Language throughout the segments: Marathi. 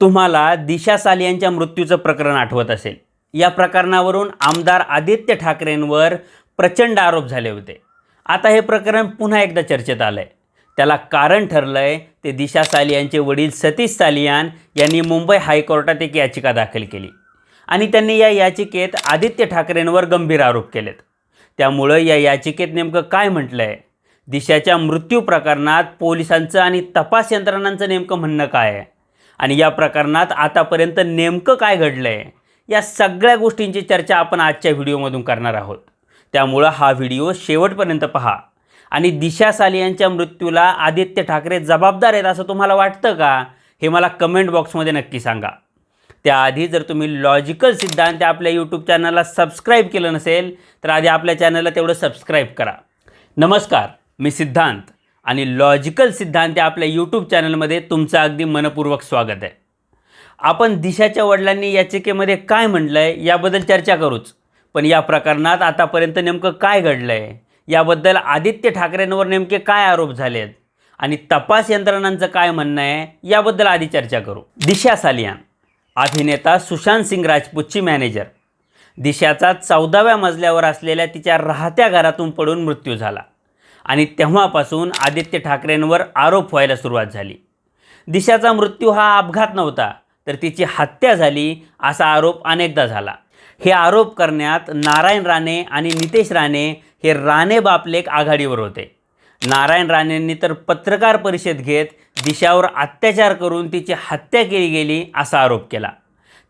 तुम्हाला दिशा सालियांच्या मृत्यूचं प्रकरण आठवत असेल. या प्रकरणावरून आमदार आदित्य ठाकरेंवर प्रचंड आरोप झाले होते. आता हे प्रकरण पुन्हा एकदा चर्चेत आलं आहे त्याला कारण ठरलं आहे ते दिशा सालियांचे वडील सतीश सालियान यांनी मुंबई हायकोर्टात एक याचिका दाखल केली. आणि त्यांनी या याचिकेत आदित्य ठाकरेंवर गंभीर आरोप केलेत. त्यामुळं या याचिकेत नेमकं काय म्हटलं आहे दिशाच्या मृत्यू प्रकरणात पोलिसांचं आणि तपास यंत्रणांचं नेमकं म्हणणं काय आहे? आणि या प्रकरणात आतापर्यंत नेमकं काय घडलं आहे या सगळ्या गोष्टींची चर्चा आपण आजच्या व्हिडिओमधून करणार आहोत. त्यामुळं हा व्हिडिओ शेवटपर्यंत पहा. आणि दिशा सालियांच्या मृत्यूला आदित्य ठाकरे जबाबदार आहेत असं तुम्हाला वाटतं का हे मला कमेंट बॉक्समध्ये नक्की सांगा. त्याआधी जर तुम्ही लॉजिकल सिद्धांत आपल्या यूट्यूब चॅनलला सबस्क्राईब केलं नसेल तर आधी आपल्या चॅनलला तेवढं सबस्क्राईब करा. नमस्कार मी सिद्धांत. आणि लॉजिकल सिद्धांत या आपल्या यूट्यूब चॅनलमध्ये तुमचं अगदी मनपूर्वक स्वागत आहे. आपण दिशाच्या वडिलांनी याचिकेमध्ये काय म्हटलं आहे याबद्दल चर्चा करूच. पण या प्रकरणात आतापर्यंत नेमकं काय घडलं आहे याबद्दल आदित्य ठाकरेंवर नेमके काय आरोप झाले आहेत आणि तपास यंत्रणांचं काय म्हणणं आहे याबद्दल आधी चर्चा करू. दिशा सालियान अभिनेता सुशांत सिंग राजपूतची मॅनेजर. दिशाचा चौदाव्या मजल्यावर असलेल्या तिच्या राहत्या घरातून पडून मृत्यू झाला. आणि तेव्हापासून आदित्य ठाकरेंवर आरोप व्हायला सुरुवात झाली. दिशाचा मृत्यू हा अपघात नव्हता तर तिची हत्या झाली असा आरोप अनेकदा झाला. हे आरोप करण्यात नारायण राणे आणि नितेश राणे हे राणे बापलेक आघाडीवर होते. नारायण राणेंनी तर पत्रकार परिषद घेत दिशावर अत्याचार करून तिची हत्या केली गेली असा आरोप केला.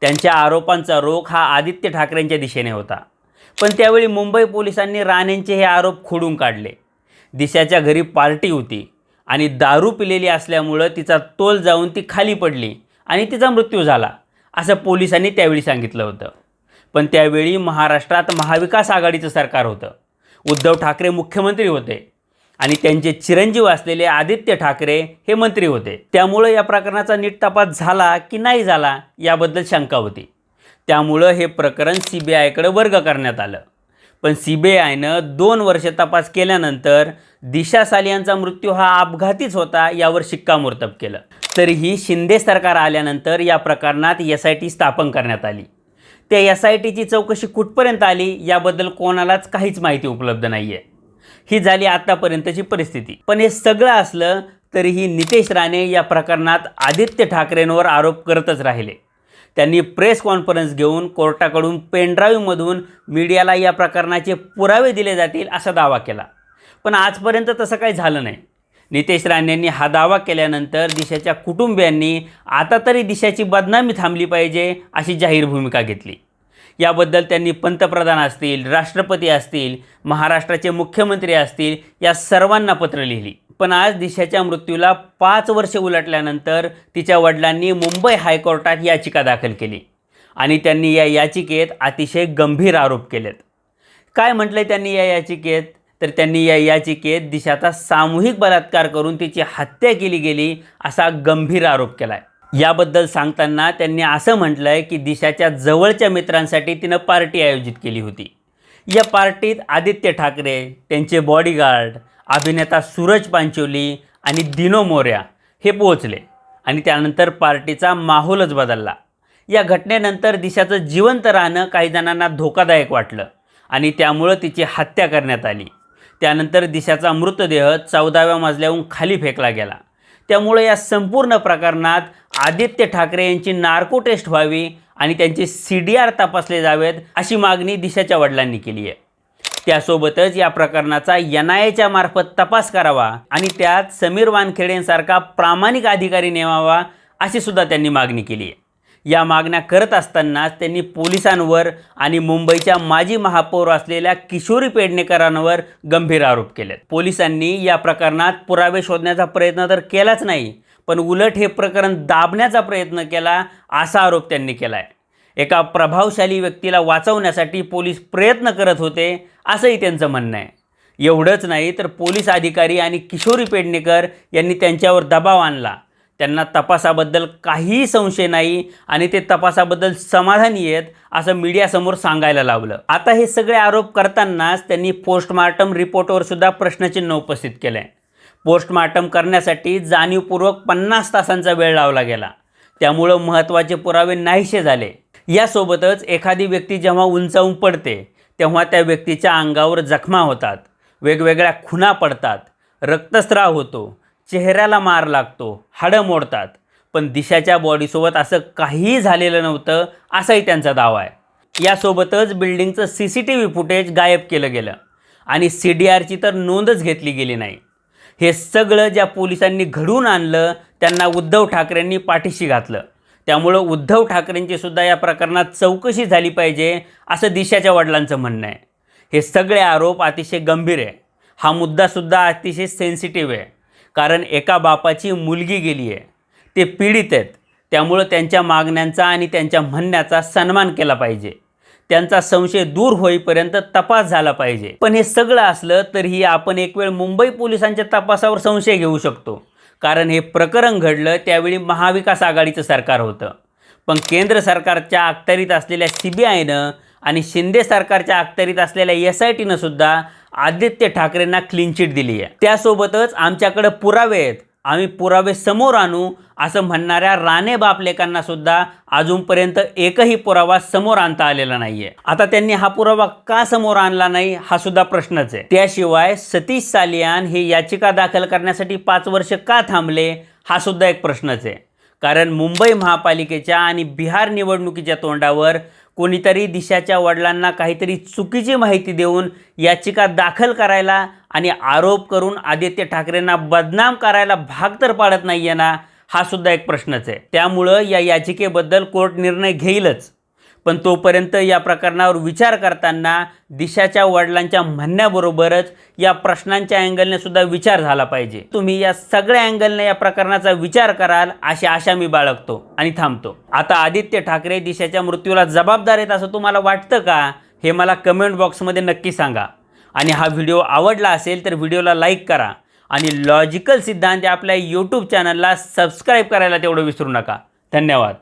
त्यांच्या आरोपांचा रोख हा आदित्य ठाकरेंच्या दिशेने होता. पण त्यावेळी मुंबई पोलिसांनी राणेंचे हे आरोप खोडून काढले. दिशाच्या घरी पार्टी होती आणि दारू पिलेली असल्यामुळं तिचा तोल जाऊन ती खाली पडली आणि तिचा मृत्यू झाला असं पोलिसांनी त्यावेळी सांगितलं होतं. पण त्यावेळी महाराष्ट्रात महाविकास आघाडीचं सरकार होतं. उद्धव ठाकरे मुख्यमंत्री होते आणि त्यांचे चिरंजीव असलेले आदित्य ठाकरे हे मंत्री होते. त्यामुळं या प्रकरणाचा नीट तपास झाला की नाही झाला याबद्दल शंका होती. त्यामुळं हे प्रकरण सी बी आयकडे वर्ग करण्यात आलं. पण सी बी आयनं दोन वर्ष तपास केल्यानंतर दिशा सालियांचा मृत्यू हा अपघातीच होता यावर शिक्कामोर्तब केलं. तरीही शिंदे सरकार आल्यानंतर या प्रकरणात एस आय टी स्थापन करण्यात आली. त्या एस आय टीची चौकशी कुठपर्यंत आली याबद्दल कोणालाच काहीच माहिती उपलब्ध नाही आहे ही झाली आत्तापर्यंतची परिस्थिती. पण हे सगळं असलं तरीही नितेश राणे या प्रकरणात आदित्य ठाकरेंवर आरोप करतच राहिले. त्यांनी प्रेस कॉन्फरन्स घेऊन कोर्टाकडून पेनड्राईव्हमधून मीडियाला या प्रकरणाचे पुरावे दिले जातील असा दावा केला. पण आजपर्यंत तसं काही झालं नाही. नितेश राणेंनी हा दावा केल्यानंतर दिशाच्या कुटुंबियांनी आता तरी दिशाची बदनामी थांबली पाहिजे अशी जाहीर भूमिका घेतली. याबद्दल त्यांनी पंतप्रधान असतील राष्ट्रपती असतील महाराष्ट्राचे मुख्यमंत्री असतील या सर्वांना पत्र लिहिली. पण आज दिशाच्या मृत्यूला पाच वर्षे उलटल्यानंतर तिच्या वडिलांनी मुंबई हायकोर्टात याचिका दाखल केली. आणि त्यांनी या याचिकेत अतिशय गंभीर आरोप केलेत. काय म्हटलंय त्यांनी या याचिकेत? तर त्यांनी या याचिकेत दिशाचा सामूहिक बलात्कार करून तिची हत्या केली गेली असा गंभीर आरोप केला आहे याबद्दल सांगताना त्यांनी असं म्हटलं आहे की दिशाच्या जवळच्या मित्रांसाठी तिनं पार्टी आयोजित केली होती. या पार्टीत आदित्य ठाकरे त्यांचे बॉडीगार्ड अभिनेता सूरज पांचोली आणि दिनो मोर्या हे पोहोचले आणि त्यानंतर पार्टीचा माहोलच बदलला. या घटनेनंतर दिशाचं जिवंत राहणं काही जणांना धोकादायक वाटलं आणि त्यामुळं तिची हत्या करण्यात आली. त्यानंतर दिशाचा मृतदेह चौदाव्या मजल्याहून खाली फेकला गेला. त्यामुळे या संपूर्ण प्रकरणात आदित्य ठाकरे यांची नार्को टेस्ट व्हावी आणि त्यांचे सी डी आर तपासले जावेत अशी मागणी दिशाच्या वडिलांनी केली आहे. त्यासोबतच या प्रकरणाचा एन आय एच्या मार्फत तपास करावा आणि त्यात समीर वानखेडेंसारखा प्रामाणिक अधिकारी नेमावा अशी सुद्धा त्यांनी मागणी केली आहे. या मागण्या करत असतानाच त्यांनी पोलिसांवर आणि मुंबईच्या माजी महापौर असलेल्या किशोरी पेडणेकरांवर गंभीर आरोप केलेत. पोलिसांनी या प्रकरणात पुरावे शोधण्याचा प्रयत्न तर केलाच नाही पण उलट हे प्रकरण दाबण्याचा प्रयत्न केला असा आरोप त्यांनी केला आहे एका प्रभावशाली व्यक्तीला वाचवण्यासाठी पोलीस प्रयत्न करत होते असंही त्यांचं म्हणणं आहे. एवढंच नाही तर पोलीस अधिकारी आणि किशोरी पेडणेकर यांनी त्यांच्यावर दबाव आणला. त्यांना तपासाबद्दल काहीही संशय नाही आणि ते तपासाबद्दल समाधानी आहेत असं मीडियासमोर सांगायला लावलं. आता हे सगळे आरोप करतानाच त्यांनी पोस्टमार्टम रिपोर्टवर सुद्धा प्रश्नचिन्ह उपस्थित केलं आहे पोस्टमार्टम करण्यासाठी जाणीवपूर्वक पन्नास तासांचा वेळ लावला गेला. त्यामुळं महत्त्वाचे पुरावे नाहीसे झाले. यासोबतच एखादी व्यक्ती जेव्हा उंचावून पडते तेव्हा त्या व्यक्तीच्या अंगावर जखमा होतात वेगवेगळ्या खुणा पडतात रक्तस्राव होतो चेहऱ्याला मार लागतो हाडं मोडतात. पण दिशाच्या बॉडीसोबत असं काहीही झालेलं नव्हतं असाही त्यांचा दावा आहे. यासोबतच बिल्डिंगचं C C T V footage गायब केलं गेलं आणि सी डी आरची तर नोंदच घेतली गेली नाही. हे सगळं ज्या पोलिसांनी घडवून आणलं त्यांना उद्धव ठाकरेंनी पाठीशी घातलं. त्यामुळं उद्धव ठाकरेंची सुद्धा या प्रकरणात चौकशी झाली पाहिजे असं दिशाच्या वडिलांचं म्हणणं आहे. हे सगळे आरोप अतिशय गंभीर आहे. हा मुद्दासुद्धा अतिशय सेन्सिटिव्ह आहे. कारण एका बापाची मुलगी गेली आहे. ते पीडित आहेत. त्यामुळं त्यांच्या मागण्यांचा आणि त्यांच्या म्हणण्याचा सन्मान केला पाहिजे. त्यांचा संशय दूर होईपर्यंत तपास झाला पाहिजे. पण हे सगळं असलं तरीही आपण एक वेळ मुंबई पोलिसांच्या तपासावर संशय घेऊ शकतो. कारण हे प्रकरण घडलं त्यावेळी महाविकास आघाडीचं सरकार होतं. पण केंद्र सरकारच्या अखत्यारीत असलेल्या सी बी आयनं आणि शिंदे सरकारच्या अखत्यारीत असलेल्या एस आय टीनं सुद्धा आदित्य ठाकरेंना क्लीन चिट दिली आहे. त्यासोबतच आमच्याकडे पुरावे आहेत. आम्ही पुरावे समोर आणू असं म्हणणाऱ्या राणे बापलेकांना सुद्धा अजूनपर्यंत एकही पुरावा समोर आणता आलेला नाहीये. आता त्यांनी हा पुरावा का समोर आणला नाही हा सुद्धा प्रश्नच आहे. त्याशिवाय सतीश सालियान हे याचिका दाखल करण्यासाठी पाच वर्ष का थांबले हा सुद्धा एक प्रश्नच आहे. कारण मुंबई महापालिकेच्या आणि बिहार निवडणुकीच्या तोंडावर कोणीतरी दिशाच्या वडिलांना काहीतरी चुकीची माहिती देऊन याचिका दाखल करायला आणि आरोप करून आदित्य ठाकरेंना बदनाम करायला भाग तर पाडत नाही आहे ना हा सुद्धा एक प्रश्नच आहे. त्यामुळं या याचिकेबद्दल कोर्ट निर्णय घेईलच. पण तोपर्यंत या प्रकरणावर विचार करताना दिशाच्या वडिलांच्या म्हणण्याबरोबरच या प्रश्नांच्या अँगलने सुद्धा विचार झाला पाहिजे. तुम्ही या सगळ्या अँगलने या प्रकरणाचा विचार कराल अशी आशा मी बाळगतो आणि थांबतो. आता आदित्य ठाकरे दिशाच्या मृत्यूला जबाबदार आहेत असं तुम्हाला वाटतं का? हे मला कमेंट बॉक्समध्ये नक्की सांगा. आणि हा व्हिडिओ आवडला असेल तर व्हिडिओला लाईक करा. आणि लॉजिकल सिद्धांत आपल्या यूट्यूब चॅनलला सबस्क्राईब करायला तेवढं विसरू नका. धन्यवाद.